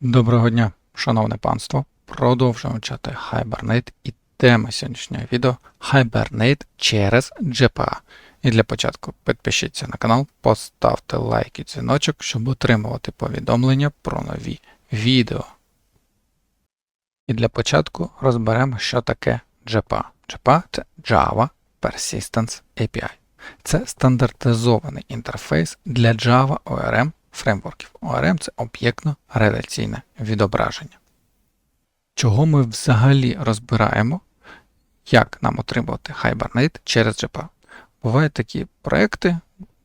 Доброго дня, шановне панство. Продовжуємо чати Hibernate і тема сьогоднішнього відео Hibernate через GPA. І для початку підпишіться на канал, поставте лайк і дзвіночок, щоб отримувати повідомлення про нові відео. І для початку розберемо, що таке GPA. GPA – це Java Persistence API. Це стандартизований інтерфейс для Java ORM фреймворків. ORM це об'єктно-реляційне відображення. Чого ми взагалі розбираємо, як нам отримувати Hibernate через GPA? Бувають такі проекти,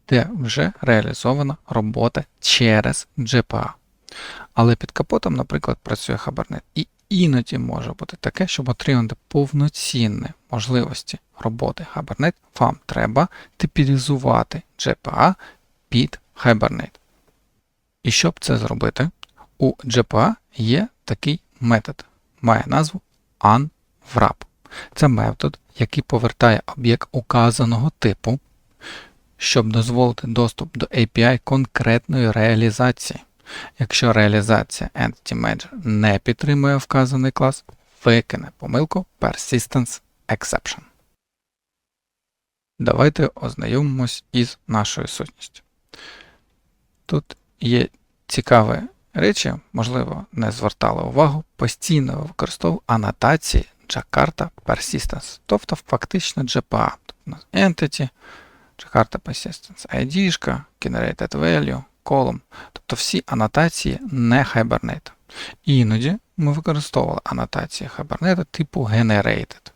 де вже реалізована робота через GPA. Але під капотом, наприклад, працює Hibernate. І іноді може бути таке, щоб отримати повноцінні можливості роботи Hibernate, вам треба типізувати GPA під Hibernate. І щоб це зробити, у GPA є такий метод, має назву unwrap. Це метод, який повертає об'єкт указаного типу, щоб дозволити доступ до API конкретної реалізації. Якщо реалізація Entity Manager не підтримує вказаний клас, викине помилку Persistence Exception. Давайте ознайомимось із нашою сутністю. Тут є цікаві речі, можливо, не звертали увагу, постійно використовую анотації Jakarta Persistence, тобто фактично GPA. Тобто у нас Entity, Jakarta Persistence, ID, Generated Value, Column. Тобто всі анотації не Hibernate. Іноді ми використовували анотації Hibernate типу Generated.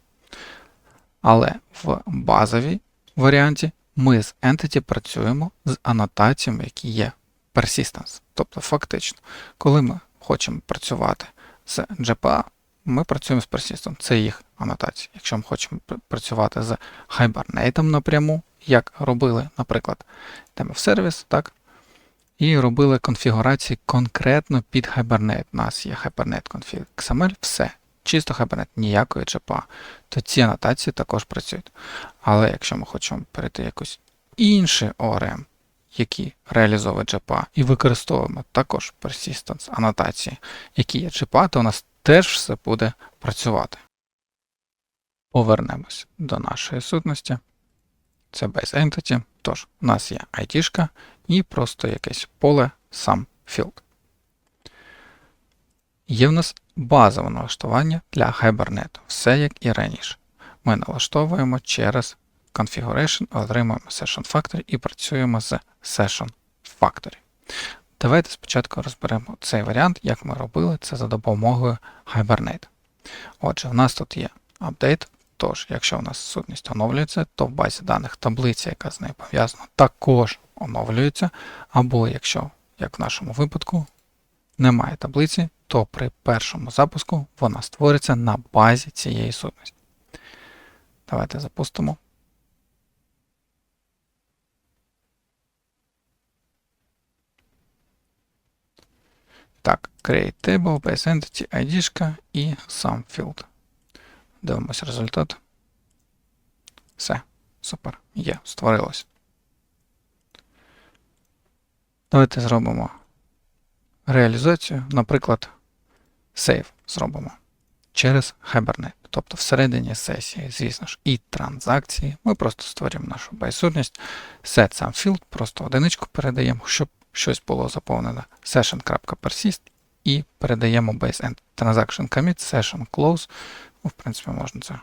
Але в базовій варіанті ми з Entity працюємо з анотаціями, які є persistence. Тобто, фактично, коли ми хочемо працювати з GPA, ми працюємо з persistence, це їх анотація. Якщо ми хочемо працювати з Hibernate напряму, як робили, наприклад, йдемо в сервіс, так, і робили конфігурації конкретно під Hibernate. У нас є Hibernate config XML, все. Чисто Hibernate, ніякої GPA, то ці анотації також працюють. Але якщо ми хочемо перейти якусь інший ORM, які реалізовує GPA, і використовуємо також persistence анотації, які є GPA, то у нас теж все буде працювати. Повернемось до нашої сутності. Це Base Entity. Тож, у нас є IT і просто якесь поле сам field. Є в нас базове налаштування для Hibernate, все як і раніше. Ми налаштовуємо через Configuration, отримуємо Session Factory і працюємо з Session Factory. Давайте спочатку розберемо цей варіант, як ми робили це за допомогою Hibernate. Отже, в нас тут є апдейт, тож, якщо у нас сутність оновлюється, то в базі даних таблиця, яка з нею пов'язана, також оновлюється. Або якщо, як в нашому випадку, немає таблиці, то при першому запуску вона створиться на базі цієї сутності. Давайте запустимо. Так, create table, base entity, ID і sum field. Дивимось результат. Все, супер, є, створилось. Давайте зробимо реалізацію, наприклад, save зробимо через Hibernate. Тобто всередині сесії, звісно ж, і транзакції. Ми просто створюємо нашу байсутність, set сам field, просто одиничку передаємо, щоб щось було заповнено session.persist і передаємо base end transaction commit session close. Ну, в принципі, можна це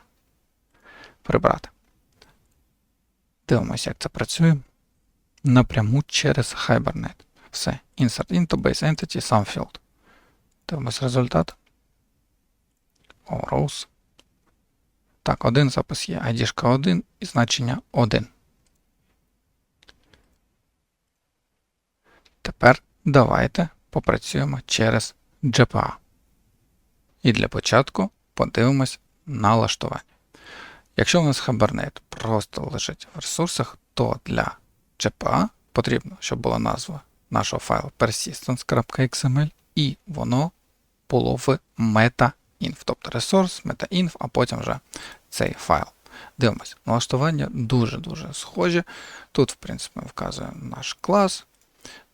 прибрати. Дивимося, як це працює. Напряму через Hibernate. Все. Insert into base entity sum field. Дивимось результат. О, rows. Так, один запис є. ID 1 і значення 1. Тепер давайте попрацюємо через GPA. І для початку подивимось налаштування. Якщо у нас Hibernate просто лежить в ресурсах, то для GPA потрібно, щоб була назва нашого файлу persistence.xml, і воно було в meta.inf, тобто ресурс, meta.inf, а потім вже цей файл. Дивимось, налаштування дуже-дуже схожі. Тут, в принципі, ми вказуємо наш клас.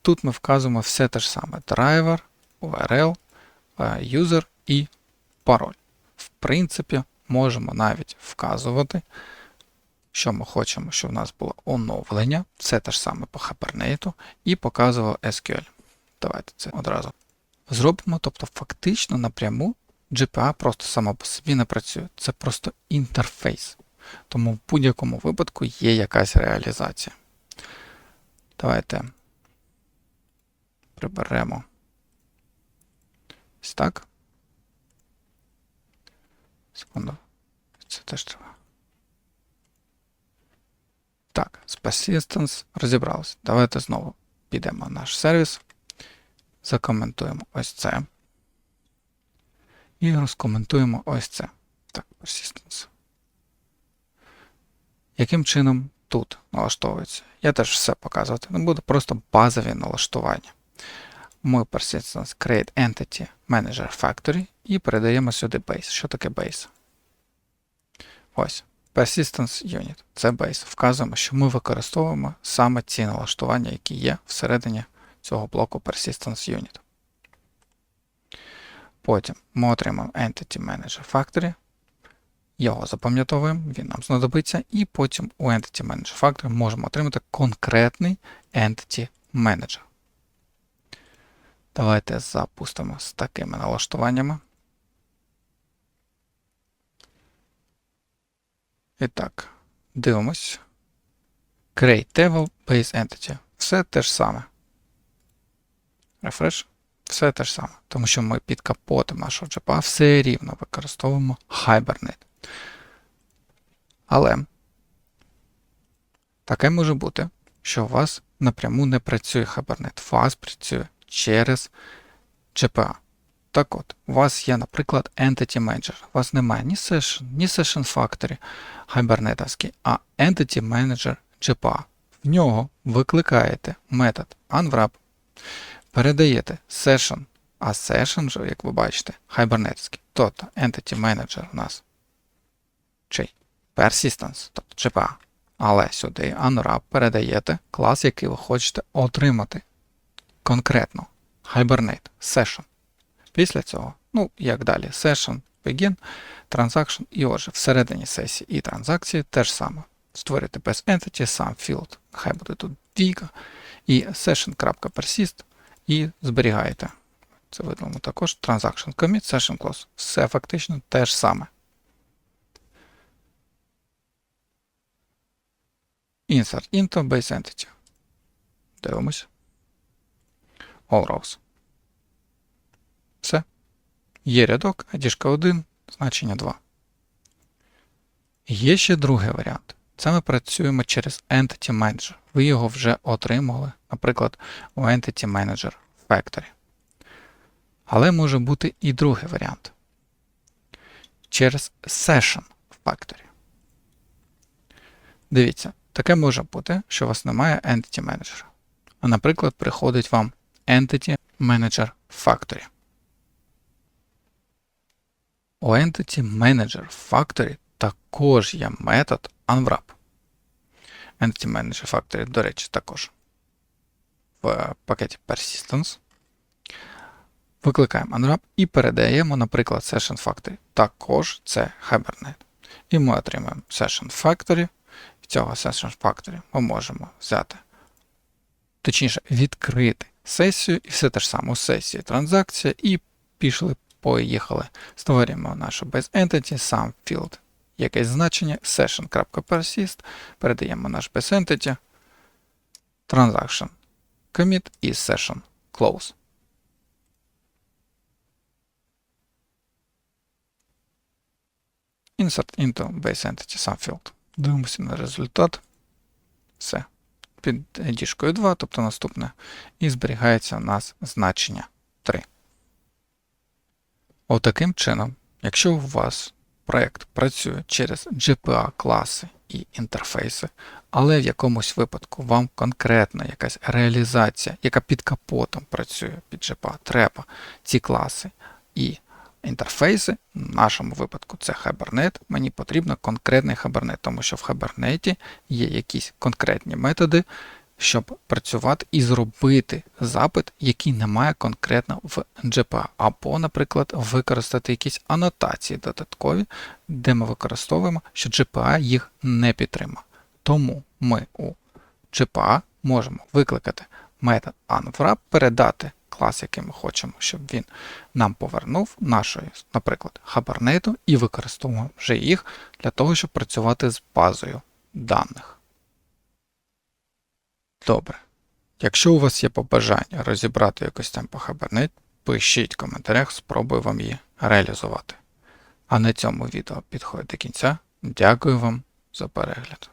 Тут ми вказуємо все те ж саме: драйвер, URL, е, user і пароль. В принципі, можемо навіть вказувати, що ми хочемо, щоб у нас було оновлення. Все те ж саме по Hibernate і показував SQL. Давайте це одразу зробимо. Тобто, фактично напряму GPA просто само по собі не працює. Це просто інтерфейс. Тому в будь-якому випадку є якась реалізація. Давайте приберемо ось так. Секунду. Це теж треба. Так, з Persistence розібралися. Давайте знову підемо в наш сервіс, закоментуємо ось це. І розкоментуємо ось це. Так, Persistence. Яким чином тут налаштовується? Я теж все показувати не буду, просто базові налаштування. Ми Persistence Create Entity Manager Factory і передаємо сюди base. Що таке base? Ось. Persistence Unit це base. Вказуємо, що ми використовуємо саме ці налаштування, які є всередині цього блоку Persistence Unit. Потім ми отримаємо Entity Manager Factory. Його запам'ятовуємо, він нам знадобиться, і потім у Entity Manager Factory можемо отримати конкретний Entity Manager. Давайте запустимо з такими налаштуваннями. І так, дивимось. Create Table Base Entity. Все те ж саме. Refresh. Все те ж саме. Тому що ми під капотом нашого JPA все рівно використовуємо Hibernate. Але таке може бути, що у вас напряму не працює Hibernate. Вас працює через GPA. Так от, у вас є, наприклад, Entity Manager. У вас немає ні Session, ні Session Factory Hibernate, а Entity Manager GPA. В нього викликаєте метод unwrap, передаєте Session, а Session, вже, як ви бачите, Hibernate. Тобто Entity Manager у нас чий? Persistence, тобто GPA. Але сюди unwrap передаєте клас, який ви хочете отримати конкретно Hibernate Session. Після цього, ну, як далі, Session, Begin, Transaction, і отже, всередині сесії і транзакції теж саме. Створюєте без Entity, сам field, хай буде тут Diga, і session.persist, і зберігаєте. Це видалимо також Transaction Commit, Session Close. Все фактично те ж саме. Insert into Base Entity. Дивимось. All. Все. Є рядок, адішка 1, значення 2. Є ще другий варіант. Це ми працюємо через Entity Manager. Ви його вже отримали, наприклад, у Entity Manager Factory. Але може бути і другий варіант. Через Session в Factory. Дивіться, таке може бути, що у вас немає Entity Manager. А, наприклад, приходить вам Entity Manager Factory. У Entity Manager Factory також є метод unwrap. Entity Manager Factory, до речі, також в пакеті Persistence. Викликаємо unwrap і передаємо, наприклад, Session Factory. Також це Hibernate. І ми отримаємо Session Factory. В цього Session Factory ми можемо взяти, точніше, відкрити сесію, і все те ж саме у сесії транзакція, і пішли Поїхали. Створюємо нашу base entity, сам field, якесь значення, session.persist, передаємо наш base transaction commit і session close. Insert into base entity subfield. Дивимося на результат. Все. Під діжкою 2, тобто наступне, і зберігається у нас значення 3. Отаким чином, якщо у вас проєкт працює через GPA класи і інтерфейси, але в якомусь випадку вам конкретна якась реалізація, яка під капотом працює під GPA, треба ці класи і інтерфейси, в нашому випадку це Hibernate, мені потрібно конкретний Hibernate, тому що в Hibernate є якісь конкретні методи, щоб працювати і зробити запит, який немає конкретно в GPA, або, наприклад, використати якісь анотації додаткові, де ми використовуємо, що GPA їх не підтримує. Тому ми у GPA можемо викликати метод unwrap, передати клас, який ми хочемо, щоб він нам повернув нашої, наприклад, хабарнету, і використовуємо вже їх для того, щоб працювати з базою даних. Добре. Якщо у вас є побажання розібрати якось там по хабарнет, пишіть в коментарях, спробую вам її реалізувати. А на цьому відео підходить до кінця. Дякую вам за перегляд.